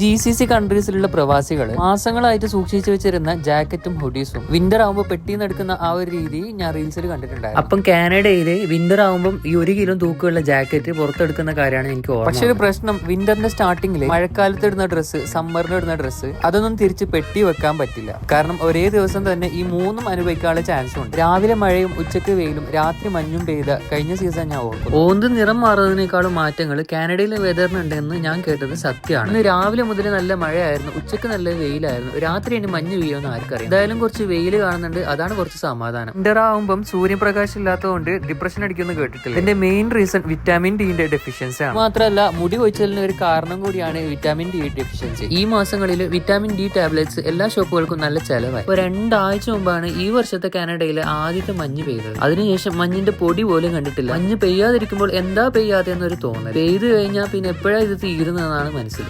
G C C കൺട്രീസിലുള്ള പ്രവാസികൾ മാസങ്ങളായിട്ട് സൂക്ഷിച്ചു വെച്ചിരുന്ന ജാക്കറ്റും ഹുഡീസും വിന്റർ ആവുമ്പോൾ പെട്ടിന്ന് എടുക്കുന്ന ആ ഒരു രീതി ഞാൻ റീൽസിൽ കണ്ടിട്ടുണ്ട് അപ്പം കാനഡയിൽ വിന്റർ ആവുമ്പോൾ ഈ ഒരു കിലോ തൂക്കുള്ള ജാക്കറ്റ് പുറത്തെടുക്കുന്ന കാര്യമാണ് എനിക്ക് ഓർമ്മ പക്ഷേ ഒരു പ്രശ്നം വിന്ററിന്റെ സ്റ്റാർട്ടിങ്ങിൽ മഴക്കാലത്ത് ഇടുന്ന ഡ്രസ്സ് സമ്മറിന് ഇടുന്ന ഡ്രസ്സ് അതൊന്നും തിരിച്ച് പെട്ടി വെക്കാൻ പറ്റില്ല. കാരണം ഒരേ ദിവസം തന്നെ ഈ മൂന്നും അനുഭവിക്കാനുള്ള ചാൻസ് ഉണ്ട്. രാവിലെ മഴയും ഉച്ചയ്ക്ക് വെയിലും രാത്രി മഞ്ഞും പെയ്ത കഴിഞ്ഞ സീസൺ ഞാൻ ഓർക്കും ഓന്ത് നിറം മാറുന്നതിനേക്കാളും മാറ്റങ്ങൾ കാനഡയിലെ വെതറിനുണ്ടെന്ന് ഞാൻ കേട്ടത് സത്യമാണ്. ഇന്ന് രാവിലെ മുതൽ നല്ല മഴയായിരുന്നു. ഉച്ചയ്ക്ക് നല്ല വെയിലായിരുന്നു. രാത്രി ഇനി മഞ്ഞ് വീഴുമെന്ന് ആർക്കറിയാം. എന്തായാലും കുറച്ച് വെയിൽ കാണുന്നുണ്ട്. അതാണ് കുറച്ച് സമാധാനം. വിന്റർ ആവുമ്പം സൂര്യപ്രകാശം ഇല്ലാത്തതുകൊണ്ട് ഡിപ്രഷൻ അടിക്കുമെന്ന് കേട്ടിട്ടില്ല. ഇതിന്റെ മെയിൻ റീസൺ വിറ്റാമിൻ ഡിന്റെ ഡെഫിഷ്യൻസി ആണ്. മാത്രമല്ല മുടി കൊഴിച്ചലിന് ഒരു കാരണം കൂടിയാണ് വിറ്റാമിൻ ഡി ഡെഫിഷ്യൻസി ഈ മാസങ്ങളിൽ വിറ്റാമിൻ ഡി ടാബ്ലറ്റ്സ് എല്ലാ ഷോപ്പുകൾക്കും നല്ല ചെലവായി. ഇപ്പൊ രണ്ടാഴ്ച മുമ്പാണ് ഈ വർഷത്തെ കാനഡയിലെ ആദ്യത്തെ മഞ്ഞ് പെയ്തത്. അതിനുശേഷം മഞ്ഞിന്റെ പൊടി പോലും കണ്ടിട്ടില്ല. മഞ്ഞ് പെയ്യാതിരിക്കുമ്പോൾ എന്താ പെയ്യാതെ എന്നൊരു തോന്നൽ പെയ്തു കഴിഞ്ഞാൽ പിന്നെ എപ്പോഴാ ഇത് തീരുന്നതെന്നാണ് മനസ്സിൽ